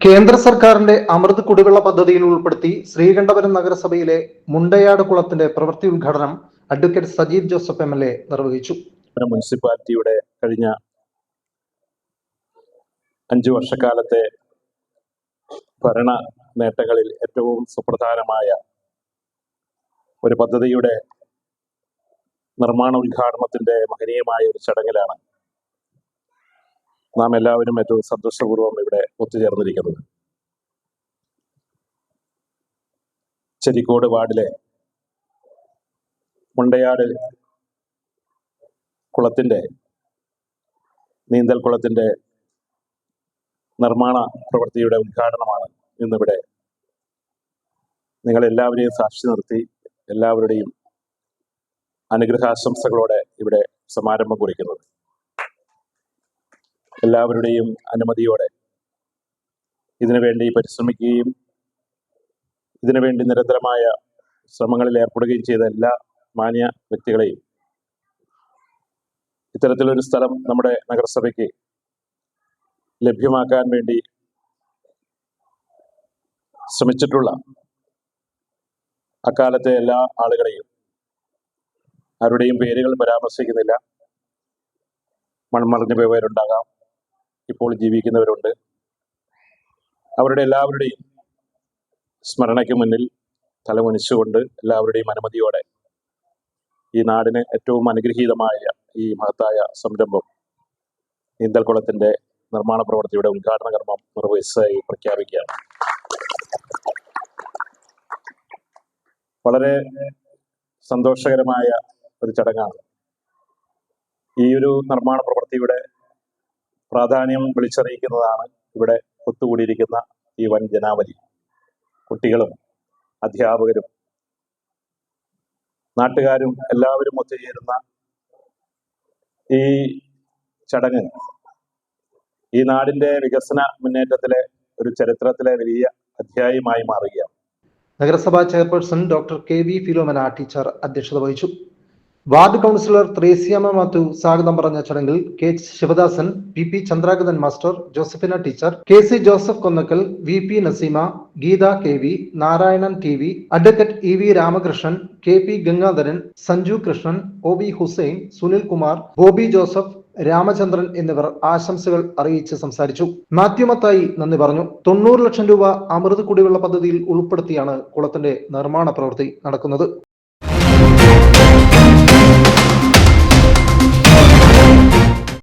കേന്ദ്ര സർക്കാരിന്റെ അമൃത് കുടിവെള്ള പദ്ധതിയിൽ ഉൾപ്പെടുത്തി ശ്രീകണ്ഠപുരം നഗരസഭയിലെ മുണ്ടയാട് കുളത്തിന്റെ പ്രവൃത്തി ഉദ്ഘാടനം advocate Sajeev Joseph M L A നിർവഹിച്ചു. മുനിസിപ്പാലിറ്റിയുടെ കഴിഞ്ഞ അഞ്ചു വർഷക്കാലത്തെ ഭരണ നേട്ടങ്ങളിൽ ഏറ്റവും സുപ്രധാനമായ ഒരു പദ്ധതിയുടെ നിർമ്മാണ ഉദ്ഘാടനത്തിന്റെ മഹനീയമായ ഒരു ചടങ്ങിലാണ് നാം എല്ലാവരും ഏറ്റവും സന്തോഷപൂർവം ഇവിടെ ഒത്തുചേർന്നിരിക്കുന്നത്. ചെരിക്കോട് വാർഡിലെ മുണ്ടയാട് കുളത്തിന്റെ നീന്തൽ കുളത്തിന്റെ നിർമ്മാണ പ്രവൃത്തിയുടെ ഉദ്ഘാടനമാണ് ഇന്നിവിടെ. നിങ്ങൾ എല്ലാവരെയും സാക്ഷി നിർത്തി എല്ലാവരുടെയും അനുഗ്രഹാശംസകളോടെ ഇവിടെ സമാരംഭം കുറിക്കുന്നത്. എല്ലാവരുടെയും അനുമതിയോടെ ഇതിനുവേണ്ടി പരിശ്രമിക്കുകയും ഇതിനുവേണ്ടി നിരന്തരമായ ശ്രമങ്ങളിൽ ഏർപ്പെടുകയും ചെയ്ത എല്ലാ മാന്യ വ്യക്തികളെയും ഇത്തരത്തിലൊരു സ്ഥലം നമ്മുടെ നഗരസഭയ്ക്ക് ലഭ്യമാക്കാൻ വേണ്ടി ശ്രമിച്ചിട്ടുള്ള അക്കാലത്തെ എല്ലാ ആളുകളെയും ആരുടെയും പേരുകൾ പരാമർശിക്കുന്നില്ല. മൺമറിഞ്ഞു പോയവരുണ്ടാകാം. ഇപ്പോൾ ജീവിക്കുന്നവരുണ്ട്. അവരുടെ എല്ലാവരുടെയും സ്മരണയ്ക്ക് മുന്നിൽ തലമുനിച്ചുകൊണ്ട് എല്ലാവരുടെയും അനുമതിയോടെ ഈ നാടിന് ഏറ്റവും അനുഗ്രഹീതമായ ഈ മഹത്തായ സംരംഭം നീന്തൽക്കുളത്തിന്റെ നിർമ്മാണ പ്രവൃത്തിയുടെ ഉദ്ഘാടന കർമ്മം നിർവഹിച്ചതായി പ്രഖ്യാപിക്കുകയാണ്. വളരെ സന്തോഷകരമായ ഒരു ചടങ്ങാണ്. ഈ ഒരു നിർമ്മാണ പ്രവൃത്തിയുടെ പ്രാധാന്യം വിളിച്ചറിയിക്കുന്നതാണ് ഇവിടെ ഒത്തുകൂടിയിരിക്കുന്ന ഈ വൻ ജനാവലി. കുട്ടികളും അധ്യാപകരും നാട്ടുകാരും എല്ലാവരും ഒത്തുചേരുന്ന ഈ ചടങ്ങ് ഈ നാടിന്റെ വികസന മുന്നേറ്റത്തിലെ ഒരു ചരിത്രത്തിലെ വലിയ അധ്യായമായി മാറുകയാണ്. നഗരസഭാ chairperson doctor K V Philomena teacher അധ്യക്ഷത വഹിച്ചു. വാർഡ് കൗൺസിലർ ത്രേസ്യാമ മാത്യു സ്വാഗതം പറഞ്ഞ ചടങ്ങിൽ K Sivadasan P P Chandragathan master Josephina teacher K C Joseph Konnakkal V P Naseema Geetha K V Narayanan T V advocate E V Ramakrishnan K P Gangadharan Sanju Krishnan O V Hussain Sunil Kumar Bobby Joseph Ramachandran എന്നിവർ ആശംസകൾ അറിയിച്ച് സംസാരിച്ചു. മാധ്യമത്തായി നന്ദി പറഞ്ഞു. തൊണ്ണൂറ് ലക്ഷം രൂപ അമൃത് കുടിവെള്ള പദ്ധതിയിൽ ഉൾപ്പെടുത്തിയാണ് കുളത്തിന്റെ നിർമ്മാണ പ്രവൃത്തി നടക്കുന്നത്.